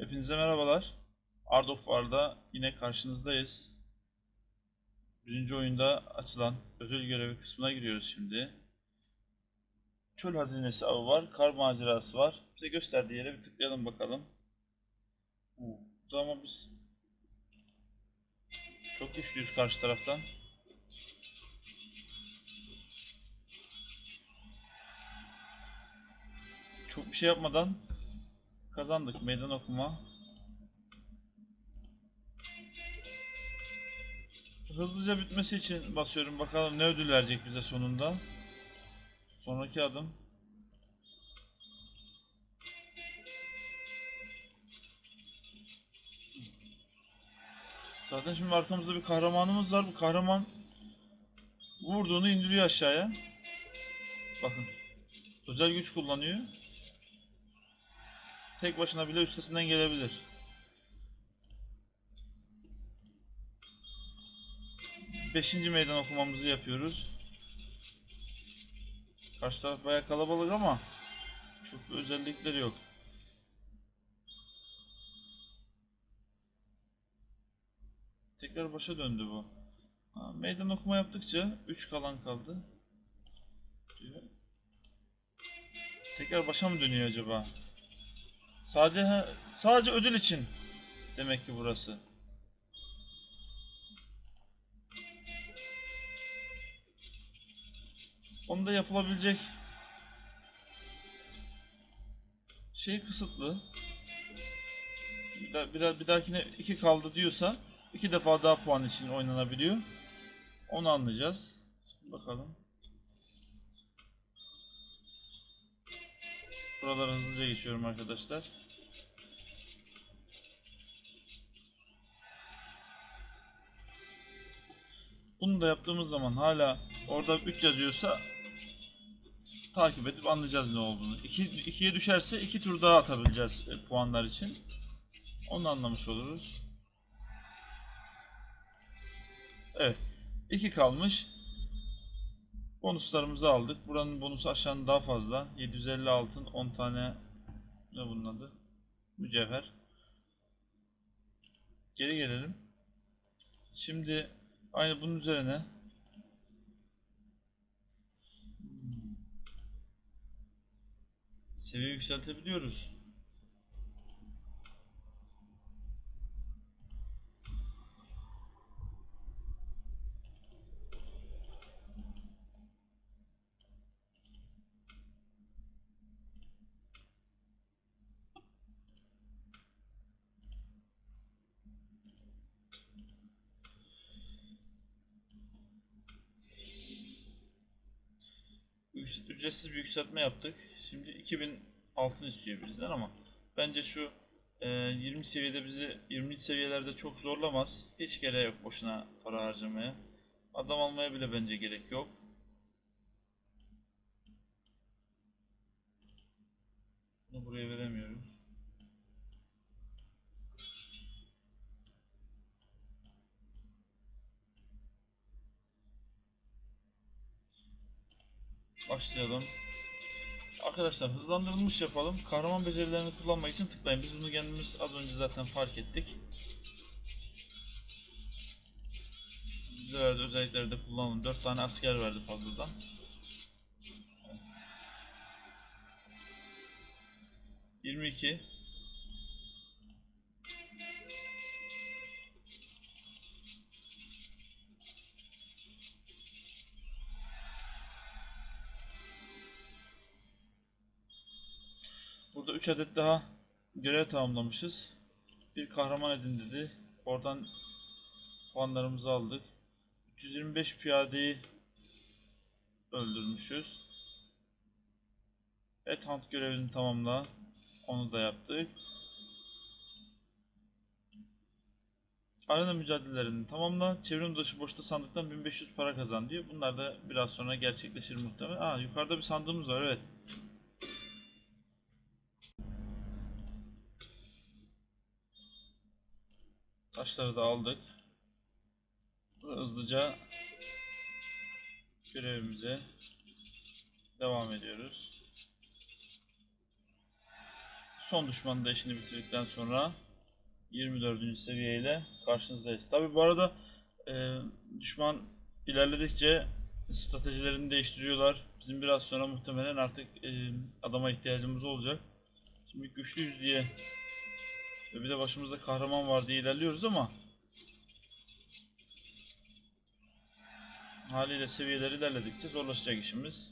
Hepinize merhabalar. Art of War'da yine karşınızdayız. Birinci oyunda açılan ödül görevi kısmına giriyoruz şimdi. Çöl hazinesi avı var, kar macerası var. Bize gösterdiği yere bir tıklayalım bakalım. Bu ama biz çok güçlüyüz karşı taraftan. Çok bir şey yapmadan kazandık meydan okuma. Hızlıca bitmesi için basıyorum. Bakalım ne ödül verecek bize sonunda. Sonraki adım. Zaten şimdi arkamızda bir kahramanımız var. Bu kahraman vurduğunu indiriyor aşağıya. Bakın. Özel güç kullanıyor. Tek başına bile üstesinden gelebilir. Beşinci meydan okumamızı yapıyoruz. Karşı taraf bayağı kalabalık ama çok özellikleri yok. Tekrar başa döndü bu. Ha, meydan okuma yaptıkça 3 kalan kaldı. Diyor. Tekrar başa mı dönüyor acaba? Sadece sadece ödül için demek ki burası. Onda yapılabilecek şey kısıtlı. Bir, daha- bir, daha- bir dahakine 2 kaldı diyorsa iki defa daha puan için oynanabiliyor. Onu anlayacağız. Şimdi bakalım. Buraları hızlıca geçiyorum arkadaşlar. Bunu da yaptığımız zaman hala orada 3 yazıyorsa takip edip anlayacağız ne olduğunu. 2 2'ye düşerse 2 tur daha atabileceğiz e, puanlar için. Onu anlamış oluruz. Evet. 2 kalmış. Bonuslarımızı aldık. Buranın bonusu aşağının daha fazla. 750 altın, 10 tane ne bunun adı? Mücevher. Geri gelelim. Şimdi aynı bunun üzerine seviye yükseltebiliyoruz. Ücretsiz bir yükseltme yaptık. Şimdi 2000 altın istiyor bizden ama bence şu e, 20 seviyede bizi 20 seviyelerde çok zorlamaz. Hiç gereği yok boşuna para harcamaya. Adam almaya bile bence gerek yok. Bunu buraya veremiyoruz. Başlayalım. Arkadaşlar hızlandırılmış yapalım. Kahraman becerilerini kullanmak için tıklayın. Biz bunu kendimiz az önce zaten fark ettik. Bize verdi özellikleri de kullanalım. 4 tane asker verdi fazladan. Yirmi iki. 3 adet daha görev tamamlamışız. Bir kahraman edin dedi. Oradan puanlarımızı aldık. 325 piyadeyi öldürmüşüz. Et hunt görevini tamamla. Onu da yaptık. Arena mücadelelerini tamamla. Çevrim dışı boşta sandıktan 1500 para kazan diyor. Bunlar da biraz sonra gerçekleşir muhtemelen. Aa yukarıda bir sandığımız var evet. Taşları da aldık. Hızlıca görevimize devam ediyoruz. son düşmanın da işini bitirdikten sonra 24. seviyeyle karşınızdayız. Tabi bu arada e, düşman ilerledikçe stratejilerini değiştiriyorlar. Bizim biraz sonra muhtemelen artık e, adama ihtiyacımız olacak. Şimdi güçlüyüz diye ve bir de başımızda kahraman var diye ilerliyoruz ama haliyle seviyeleri ilerledikçe zorlaşacak işimiz.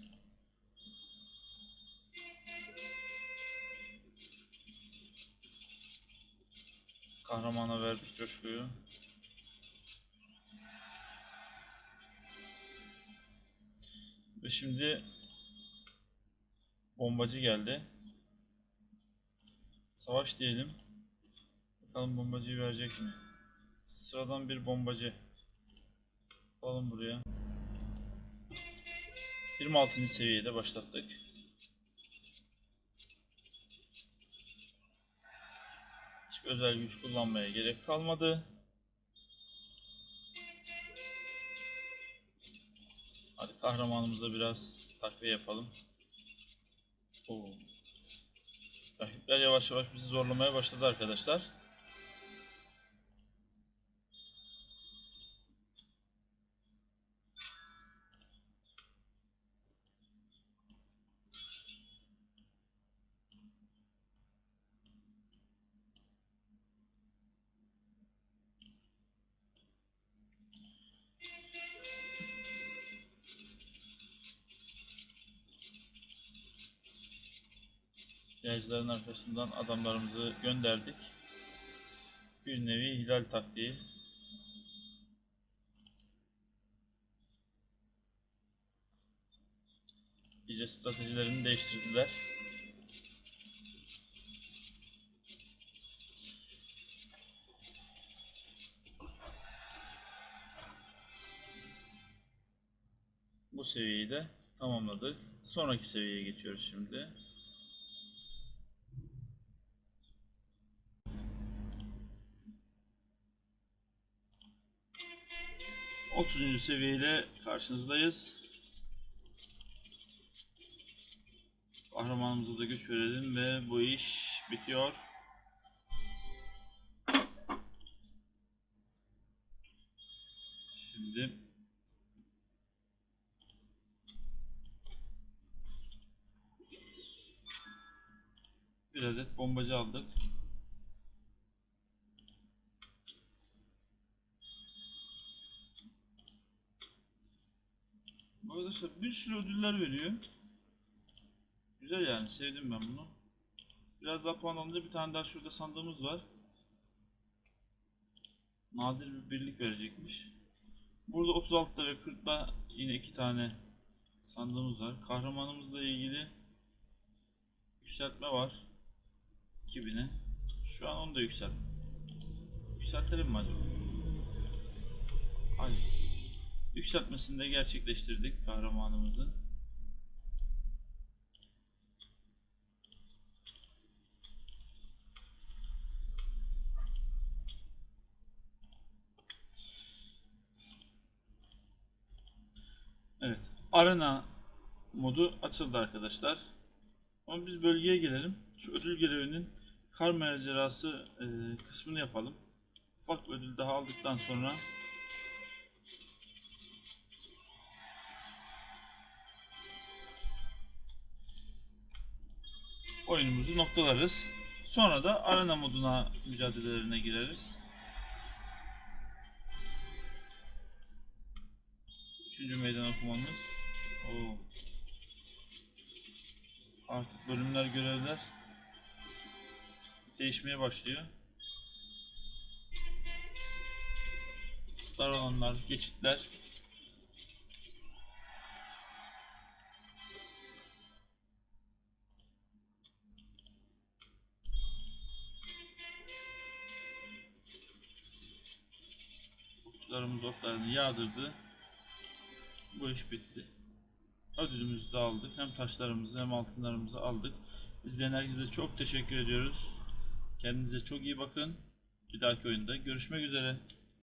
Kahramana verdik coşkuyu. Ve şimdi bombacı geldi. Savaş diyelim. Bakalım bombacıyı verecek mi? Sıradan bir bombacı. Alalım buraya. 26. seviyede başlattık. Hiçbir özel güç kullanmaya gerek kalmadı. Hadi kahramanımıza biraz takviye yapalım. Oo. Rakipler yavaş yavaş bizi zorlamaya başladı arkadaşlar. Yaycıların arkasından adamlarımızı gönderdik. Bir nevi hilal taktiği. İyice stratejilerini değiştirdiler. Bu seviyeyi de tamamladık. Sonraki seviyeye geçiyoruz şimdi. 30. seviyeyle karşınızdayız. Kahramanımıza da güç verelim ve bu iş bitiyor. Şimdi bir adet bombacı aldık. Bu Bir sürü ödüller veriyor. Güzel yani sevdim ben bunu. Biraz daha puan alınca bir tane daha şurada sandığımız var. Nadir bir birlik verecekmiş. Burada 36'da ve 40'da yine iki tane sandığımız var. Kahramanımızla ilgili yükseltme var. 2000'e. Şu an onu da yükselt. Yükseltelim mi acaba? Hayır. Yükseltmesini de gerçekleştirdik kahramanımızın. Evet. Arena modu açıldı arkadaşlar. Ama biz bölgeye gelelim. Şu ödül görevinin kar macerası e, kısmını yapalım. Ufak ödül daha aldıktan sonra oyunumuzu noktalarız. Sonra da arena moduna mücadelelerine gireriz. Üçüncü meydan okumamız. Oo. Artık bölümler, görevler değişmeye başlıyor. Dar alanlar, geçitler Okçularımız oklarını yağdırdı. Bu iş bitti. Ödülümüzü de aldık. Hem taşlarımızı hem altınlarımızı aldık. İzleyen herkese çok teşekkür ediyoruz. Kendinize çok iyi bakın. Bir dahaki oyunda görüşmek üzere.